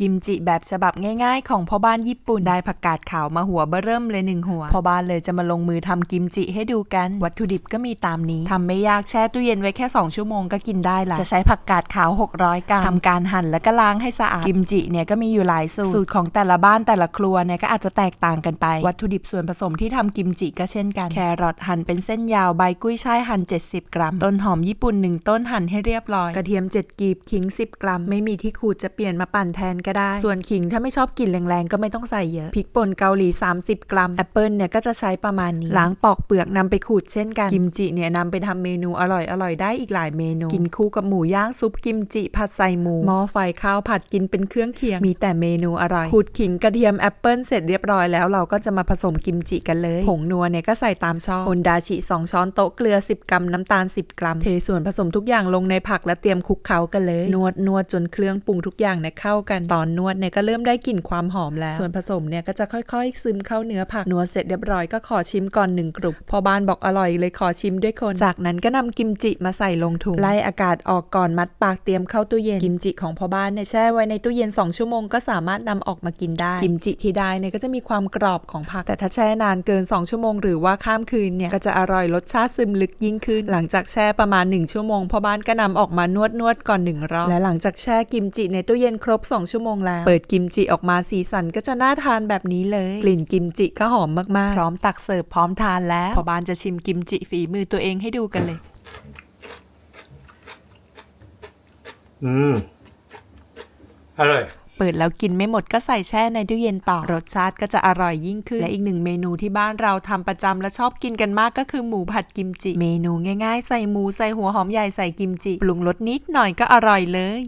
กิมจิแบบฉบับง่ายๆ ของพ่อบ้านญี่ปุ่นได้ผักกาดขาวมาหัวเบ้อเริ่มเลยหนึ่งหัวพ่อบ้านเลยจะมาลงมือทำกิมจิให้ดูกัน วัตถุดิบก็มีตามนี้ทำไม่ยากแช่ตู้เย็นไว้แค่ 2 ชั่วโมงก็กินได้ละจะใช้ผักกาดขาว 600 กรัมทำการหั่นแล้วก็ล้างให้สะอาดกิมจิเนี่ยก็มีอยู่หลายสูตรสูตรของแต่ละบ้านแต่ละครัวเนี่ยก็อาจจะแตกต่างกันไป วัตถุดิบส่วนผสมที่ทำกิมจิก็เช่นกันแครอทหั่นเป็นเส้นยาวใบกุ้ยช่ายหั่น 70 กรัม ต้นหอมญี่ปุ่น1ต้นหั่นให้เรียบร้อยกระเทียม 7 กีบขิง 10 กรัม ไม่มีที่ขูดจะเปลี่ยนมาปั่นแทนก็ได้ ส่วนขิงถ้าไม่ชอบกลิ่นแรงๆ ก็ไม่ต้องใส่เยอะ พริกป่นเกาหลี 30 กรัม แอปเปิลเนี่ยก็จะใช้ประมาณนี้ ล้างปอกเปลือกนำไปขูดเช่นกัน กิมจิเนี่ยนำไปทำเมนูอร่อยอร่อยๆได้อีกหลายเมนู กินคู่กับหมูย่างซุปกิมจิผัดใส่หมูหม้อไฟข้าวผัดกินเป็นเครื่องเคียง มีแต่เมนูอร่อย ขูดขิงกระเทียมแอปเปิลเสร็จเรียบร้อยแล้วเราก็จะมาผสมกิมจิกันเลย ผงนัวเนี่ยก็ใส่ตามชอบโอนดาชิ2ช้อนโต๊ะเกลือ 10 กรัมน้ำตาล 10 กรัม เทส่วนผสมทุกอย่างลงในผักและเตรียมคลุกเคล้ากันเลย นวดนวดจนเครื่องปรุงทุกอย่างเนี่ยเข้ากันตอนนวดเนี่ยก็เริ่มได้กลิ่นความหอมแล้ว ส่วนผสมเนี่ยก็จะค่อยๆ ซึมเข้าเนื้อผักนวดเสร็จเรียบร้อยก็ขอชิมก่อนหนึ่งกรุบพอบ้านบอกอร่อยเลยขอชิมด้วยคน จากนั้นก็นำกิมจิมาใส่ลงถุงไล่อากาศออกก่อนมัดปากเตรียมเข้าตู้เย็นกิมจิของพ่อบ้านเนี่ยแช่ไว้ในตู้เย็น 2 ชั่วโมงก็สามารถนำออกมากินได้ กิมจิที่ได้เนี่ยก็จะมีความกรอบของผัก แต่ถ้าแช่นานเกิน 2 ชั่วโมง หรือว่าข้ามคืนเนี่ยก็จะอร่อยรสชาติซึมลึกยิ่งขึ้น หลังจากแช่ประมาณ 1 ชั่วโมงพ่อบ้านก็นำออกมานวดนวดๆก่อนหนึ่งรอบและหลังจากแช่กิมจิในตู้เย็นครบ2ชั่วโมงแล้ว เปิดกิมจิออกมาสีสันก็จะน่าทานแบบนี้เลย กลิ่นกิมจิก็หอมมากๆ พร้อมตักเสิร์ฟพร้อมทานแล้วพ่อบ้านจะชิมกิมจิฝีมือตัวเองให้ดูกันเลย อืม อร่อยเปิดแล้วกินไม่หมดก็ใส่แช่ในตู้เย็นต่อ รสชาติก็จะอร่อยยิ่งขึ้น และอีกหนึ่งเมนูที่บ้านเราทำประจำและชอบกินกันมากก็คือหมูผัดกิมจิ เมนูง่ายๆ ใส่หมูใส่หัวหอมใหญ่ใส่กิมจิ ปรุงรสนิดหน่อยก็อร่อยเลย